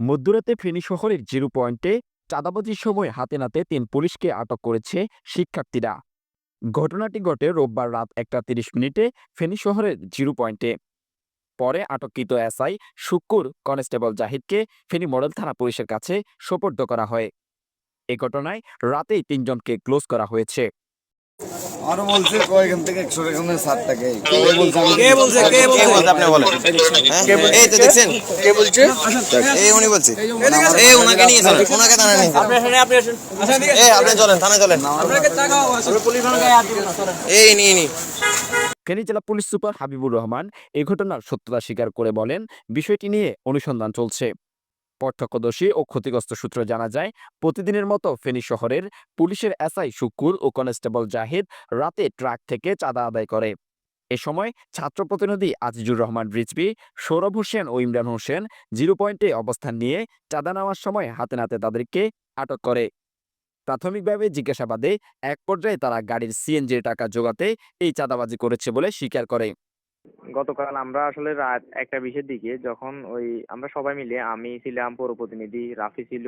মধ্যরাতে ফেনী শহরের জিরো পয়েন্টে চাঁদাবাজির সময় হাতে নাতে তিন পুলিশকে আটক করেছে শিক্ষার্থীরা। ঘটনাটি ঘটে রোববার রাত একটা তিরিশ মিনিটে ফেনী শহরের জিরো পয়েন্টে। পরে আটককৃত এসআই শুক্কুর কনস্টেবল জাহিদকে ফেনী মডেল থানা পুলিশের কাছে সোপর্দ করা হয়। এ ঘটনায় রাতেই তিনজনকে ক্লোজ করা হয়েছে। আরও বলছে কয়েকখান থেকে একশো টাকা কে বলছে কে কে বলছে? আপনি বলেন। হ্যাঁ? এই তো দেখছেন? কে বলছে? এই উনি বলছে। এই উনাকে নিয়ে চলেন। উনাকে থানায় নিয়ে চলেন। আপনি আসেন আপনি আসেন। এই আপনি চলেন থানায় চলেন। আপনাকে টাকা আসলে পুলিশ ভাড়া গায়ে হাত দিবেন না এই নিয়ে নি ফেনী জেলা পুলিশ সুপার হাবিবুর রহমান এই ঘটনার সত্যতা স্বীকার করে বলেন বিষয়টি নিয়ে অনুসন্ধান চলছে। প্রত্যক্ষদর্শী ও ক্ষতিগ্রস্ত সূত্র জানা যায়, প্রতিদিনের মতো ফেনী শহরের পুলিশের এসআই শুক্কুর ও কনস্টেবল জাহিদ রাতে ট্রাক থেকে চাঁদা আদায় করে। এ সময় ছাত্র প্রতিনিধি আজিজুর রহমান রিজভি, সৌরভ হোসেন ও ইমরান হোসেন জিরো পয়েন্টে অবস্থান নিয়ে চাঁদা নেওয়ার সময় হাতে নাতে তাদেরকে আটক করে। প্রাথমিকভাবে জিজ্ঞাসাবাদে এক পর্যায়ে তারা গাড়ির সিএনজির টাকা জোগাতে এই চাঁদাবাজি করেছে বলে স্বীকার করে। গতকাল আমরা আসলে রাত একটা বিশের দিকে যখন ওই আমরা সবাই মিলে আমি ছিলাম পৌর প্রতিনিধি রাফি ছিল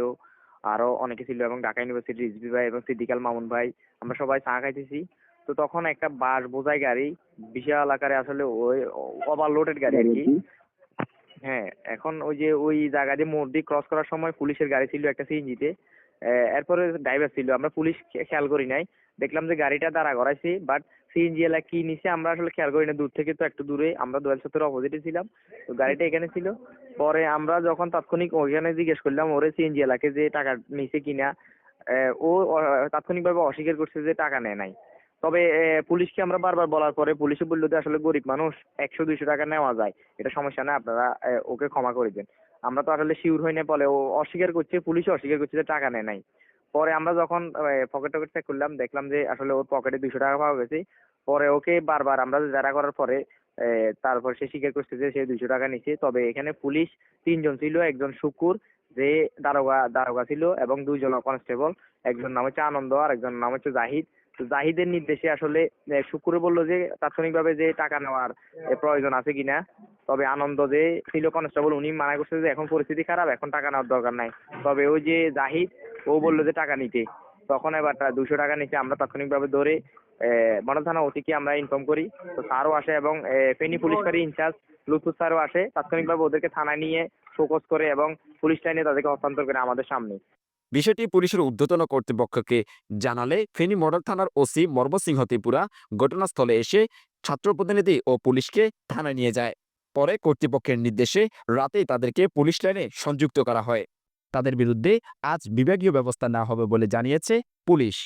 আরও অনেকে ছিল এবং ঢাকা ইউনিভার্সিটির রিজভি ভাই এবং সিদ্দিকাল মামুন ভাই আমরা সবাই চা খাইতেছি। তো তখন একটা বাস বোঝাই গাড়ি বিশাল আকারে আসলে ওই ওভারলোডেড গাড়ি আর কি। হ্যাঁ এখন ওই যে ওই জায়গা দিয়ে মোড় দিয়ে ক্রস করার সময় পুলিশের গাড়ি ছিল একটা সিএনজিতে এরপরে ড্রাইভার ছিল, আমরা পুলিশ খেয়াল করি নাই। দেখলাম যে গাড়িটা দাঁড়া করাইছি বাট সিএনজি এলা কি নিছে, আমরা আসলে খেয়াল করি না দূর থেকে তো একটু দূরে, আমরা দোয়াল সত্তর অপোজিটে ছিলাম। তো গাড়িটা এখানে ছিল। পরে আমরা যখন তাৎক্ষণিক ওইখানে জিজ্ঞেস করলাম, ওরে সিএনজি এলাকে যে টাকা নিছে কিনা? ও তাৎক্ষণিকভাবে অস্বীকার করছে যে টাকা নেয় নাই। তবে পুলিশকে আমরা বারবার বলার পরে পুলিশে বলল যে আসলে গরিব মানুষ একশো, দুইশো টাকা নেওয়া যায়। এটা সমস্যা না আপনারা ওকে ক্ষমা করে দেন। আমরা তো আসলে শিওর হই বলে। ও অস্বীকার করছে, পুলিশও অস্বীকার করছে যে টাকা নেয় নাই। পরে আমরা যখন পকেট টকেট চেক করলাম, দেখলাম যে আসলে ওর পকেটে দুইশো টাকা পাওয়া গেছে। পরে ওকে বারবার আমরা যারা করার পরে তারপর সে স্বীকার করছে যে সে দুইশো টাকা নিছে। তবে এখানে পুলিশ তিনজন ছিল, একজন শুকুর, যে দারোগা দারোগা ছিল, এবং দুইজন কনস্টেবল একজন নাম হচ্ছে আনন্দ আর একজন নাম হচ্ছে জাহিদ। জাহিদের নির্দেশে আসলে শুক্রে বলল যে তাৎক্ষণিকভাবে যে টাকা নেওয়ার প্রয়োজন আছে কিনা। তবে আনন্দ যে ছিল কনস্টেবল উনি মানা করছে যে এখন পরিস্থিতি খারাপ, এখন টাকা নেওয়ার দরকার নাই। তবে ওই যে জাহিদ, ও বলল যে টাকা নিতে। তখন এবার দুশো টাকা নিচে আমরা তাৎক্ষণিকভাবে ধরে মডেল থানা ওটিকে আমরা ইনফর্ম করি। তো স্যারও আসে এবং ফেনী পুলিশ ফাঁড়ি ইনচার্জ লুৎফুর স্যারও আসে। তাৎক্ষণিকভাবে ওদেরকে থানায় নিয়ে ফোকাস করে এবং পুলিশ লাইনে তাদেরকে হস্তান্তর করে আমাদের সামনে। বিষয়টি পুলিশের ঊর্ধ্বতন কর্তৃপক্ষকে জানালে ফেনী মডেল থানার ওসি মর্ব সিংহ ত্রিপুরা ঘটনাস্থলে এসে ছাত্র প্রতিনিধি ও পুলিশকে থানায় নিয়ে যায়। পরে কর্তৃপক্ষের নির্দেশে রাতেই তাদেরকে পুলিশ লাইনে সংযুক্ত করা হয়। তাদের বিরুদ্ধে আজ বিভাগীয় ব্যবস্থা না হবে বলে জানিয়েছে পুলিশ।